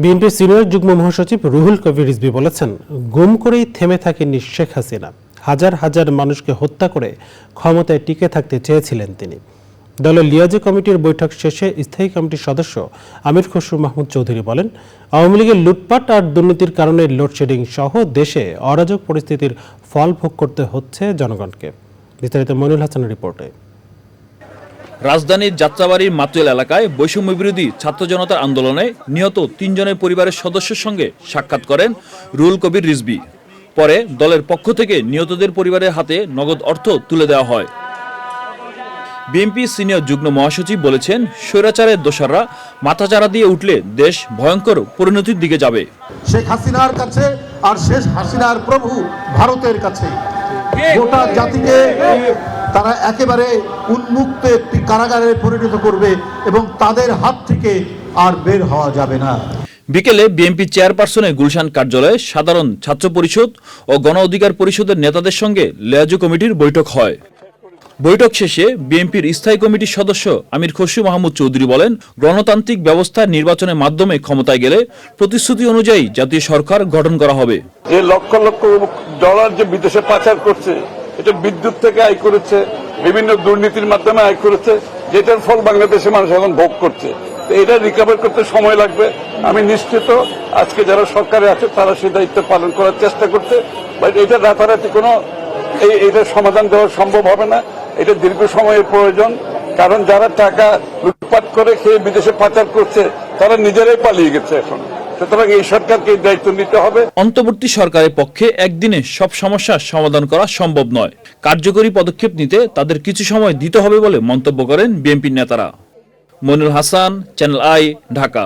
বিএনপির সিনিয়র যুগ্ম মহাসচিব রুহুল কবির রিজভী বলেছেন, গুম করেই থেমে থাকেননি শেখ হাসিনা। হাজার হাজার মানুষকে হত্যা করে ক্ষমতায় টিকে থাকতে চেয়েছিলেন তিনি। দলের লিয়াজে কমিটির বৈঠক শেষে স্থায়ী কমিটির সদস্য আমির খসরু মাহমুদ চৌধুরী বলেন, আওয়ামী লীগের লুটপাট আর দুর্নীতির কারণে লোডশেডিং সহ দেশে অরাজক পরিস্থিতির ফল ভোগ করতে হচ্ছে জনগণকে। বিস্তারিত মইনুল হাসানের রিপোর্টে। রাজধানীর যাত্রাবাড়ির মাতুয়েল এলাকায় বৈষম্য বিরোধী ছাত্র জনতার আন্দোলনে নিহত তিনজনের পরিবারের সদস্যের সঙ্গে সাক্ষাৎ করেন রুল কবির রিজবি পরে দলের পক্ষ থেকে নিহতদের পরিবারের হাতে নগদ অর্থ তুলে দেওয়া হয়। বিএনপি সিনিয়র যুগ্ম মহাসচিব বলেছেন স্বৈরাচারের দোষাররা মাথাচাড়া দিয়ে উঠলে দেশ ভয়ঙ্কর পরিণতির দিকে যাবে। শেখ হাসিনার কাছে আর শেষ হাসিনার প্রভু ভারতের কাছে। গোটা জাতিকে তারা একেবারে উন্মুক্ত একটি কারাগারে পরিণত করবে এবং তাদের হাত থেকে আর বের হওয়া যাবে না। বিকেলে বিএনপি চেয়ারপারসনের গুলশান কার্যালয়ে সাধারণ ছাত্র পরিষদ ও গণ অধিকার পরিষদের নেতাদের সঙ্গে লেয়াজু কমিটির বৈঠক হয়। বৈঠক শেষে বিএনপির স্থায়ী কমিটির সদস্য আমির খসরু মাহমুদ চৌধুরী বলেন গণতান্ত্রিক ব্যবস্থার নির্বাচনের মাধ্যমে ক্ষমতায় গেলে প্রতিশ্রুতি অনুযায়ী জাতীয় সরকার গঠন করা হবে। যে লক্ষ লক্ষ ডলার যে বিদেশে পাচার করছে এটা বিদ্যুৎ থেকে আয় করেছে, বিভিন্ন দুর্নীতির মাধ্যমে আয় করেছে, যেটার ফল বাংলাদেশের মানুষ এখন ভোগ করছে। এটা রিকভার করতে সময় লাগবে। আমি নিশ্চিত আজকে যারা সরকারে আছে, তারা সেই দায়িত্ব পালন করার চেষ্টা করছে। বাট এটা রাতারাতি কোনো এটার সমাধান দেওয়া সম্ভব হবে না। এটা দীর্ঘ সময়ের প্রয়োজন। কারণ যারা টাকা লুটপাট করে খেয়ে বিদেশে পাচার করছে, তারা নিজেরাই পালিয়ে গেছে এখন। অন্তর্বর্তী সরকারের পক্ষে একদিনে সব সমস্যার সমাধান করা সম্ভব নয়। কার্যকরী পদক্ষেপ নিতে তাদের কিছু সময় দিতে হবে বলে মন্তব্য করেন বিএনপির নেতারা। Monul Hasan, channel I, Dhaka.